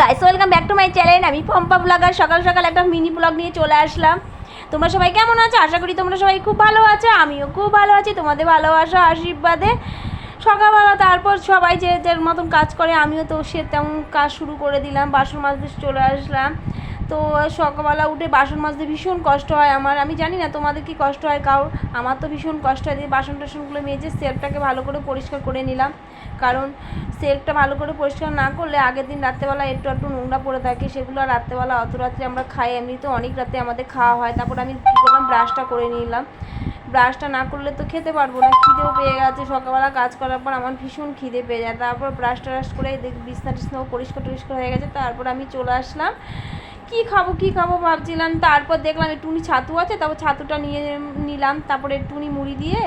Guys welcome back to my channel আমি Pampa blogger সকাল সকাল একটা মিনি ব্লগ নিয়ে চলে আসলাম। তোমরা সবাই কেমন আছো? আশা করি তোমরা সবাই খুব ভালো আছো, আমিও খুব ভালো আছি। তোমাদের ভালোবাসা, আশীর্বাদে সকালবেলা তারপর সবাই যে যার মতন কাজ করে, আমিও তো সে তেমন কাজ শুরু করে দিলাম, বাসন মাজতে চলে আসলাম। তো সকালবেলা উঠে বাসন মাজতে ভীষণ কষ্ট হয় আমার। আমি জানি না তোমাদের কি কষ্ট হয় কারোর আমার তো ভীষণ কষ্ট হয়। বাসন টাসনগুলো মেজে সেলফটাকে ভালো করে পরিষ্কার করে নিলাম। কারণ সেলফটা ভালো করে পরিষ্কার না করলে আগের দিন রাত্রেবেলা একটু একটু নোংরা পড়ে থাকে, সেগুলো রাত্রেবেলা অত রাত্রে আমরা খাই, এমনিতেও অনেক রাতে আমাদের খাওয়া হয়। তারপর আমি কী করলাম, ব্রাশটা করে নিলাম। ব্রাশটা না করলে তো খেতে পারব না, খিদেও পেয়ে গেছে। সকালবেলা কাজ করার পর আমার ভীষণ খিদে পেয়ে যায়। তারপর ব্রাশ ট্রাশ করে বিছনা টিছনাও পরিষ্কার টরিষ্কার হয়ে গেছে। তারপর আমি চলে আসলাম। কি খাব কি খাব ভাবছিলাম। তারপর দেখলাম একটুনি ছাতু আছে, তারপর ছাতুটা নিয়ে নিলাম। তারপরে একটুনি মুড়ি দিয়ে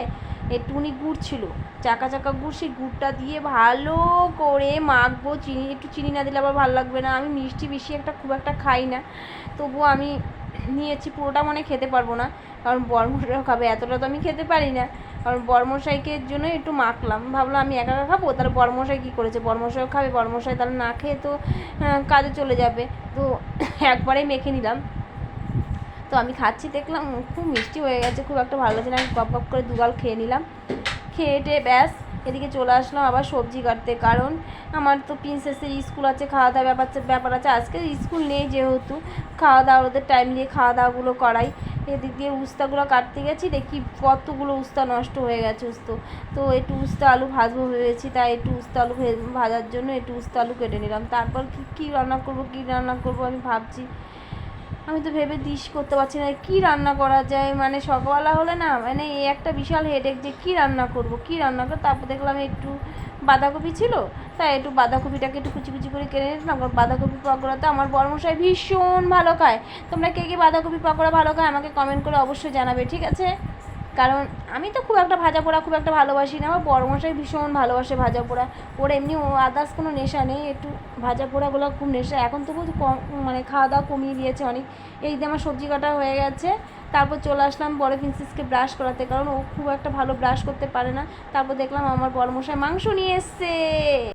একটুনি গুড় ছিল। চাকা চাকা গুড়, সেই গুড়টা দিয়ে ভালো করে মাখবো, চিনি, একটু চিনি না দিলে আবার ভালো লাগবে না। আমি মিষ্টি বেশি একটা খুব একটা খাই না। তবুও আমি নিয়েছি, পুরোটা মনে খেতে পারব না। কারণ বরমশাইও খাবে, এতটা তো আমি খেতে পারি না। কারণ বরমশাইকে জন্য একটু মাখলাম। ভাবলাম আমি একা একা খাব, তাহলে বরমশাই কী করেছে? বরমশাইও খাবে, বরমশাই তাহলে না খেয়ে তো কাজে চলে যাবে। তো একবারেই মেখে নিলাম। তো আমি খাচ্ছি, দেখলাম খুব মিষ্টি হয়ে গেছে, খুব একটা ভালো লাগছে না। আমি গপ গপ করে দুগাল খেয়ে নিলাম। খেয়ে টেয়ে ব্যাস, এদিকে চলে আসলাম আবার সবজি কাটতে। কারণ আমার তো প্রিন্সেসের স্কুল আছে খাওয়া দাওয়া ব্যাপার ব্যাপার আছে। আজকে স্কুল নেই যেহেতু খাওয়া দাওয়া ওদের টাইম দিয়ে খাওয়া দাওয়াগুলো করাই। এদিক দিয়ে উস্তাগুলো কাটতে গেছি, দেখি কতগুলো উস্তা নষ্ট হয়ে গেছে উস্তো। তো একটু উস্তা আলু ভাজবো ভেবেছি, তাই একটু উস্তা আলু ভাজার জন্য একটু উস্তা আলু কেটে নিলাম। তারপর কী কী রান্না করব, কী রান্না করব আমি ভাবছি। আমি তো ভেবে দিস করতে পারছি না, কি রান্না করা যায়? মানে সকালবেলা হলে না মানে এই একটা বিশাল হেডেক যে কি রান্না করব, কি রান্না করব? তারপর দেখলাম একটু বাঁধাকপি ছিল, তাই একটু বাঁধাকপিটাকে একটু কুচি কুচি করে কেটে নিলাম। বাঁধাকপি পকোড়াতে আমার বর্মশাই ভীষণ ভালো খায়। তোমরা কে কে বাঁধাকপি পকোড়া ভালো খায় আমাকে কমেন্ট করে অবশ্যই জানাবে, ঠিক আছে? কারণ আমি তো খুব একটা ভাজা পোড়া খুব একটা ভালোবাসি না। আমার বড়মশাই ভীষণ ভালোবাসে ভাজা পোড়া। ওর এমনি ও আদার্স কোনো নেশা নেই, একটু ভাজা পোড়াগুলো খুব নেশা। এখন তো তবু কম মানে খাওয়া দাওয়া কমিয়ে দিয়েছে অনেক। এই দিয়ে আমার সবজি কাটা হয়ে গেছে, তারপর চলে আসলাম বড় প্রিন্সেসকে ব্রাশ করাতে। কারণ ও খুব একটা ভালো ব্রাশ করতে পারে না। তারপর দেখলাম আমার বড়মশাই মাংস নিয়ে এসছে।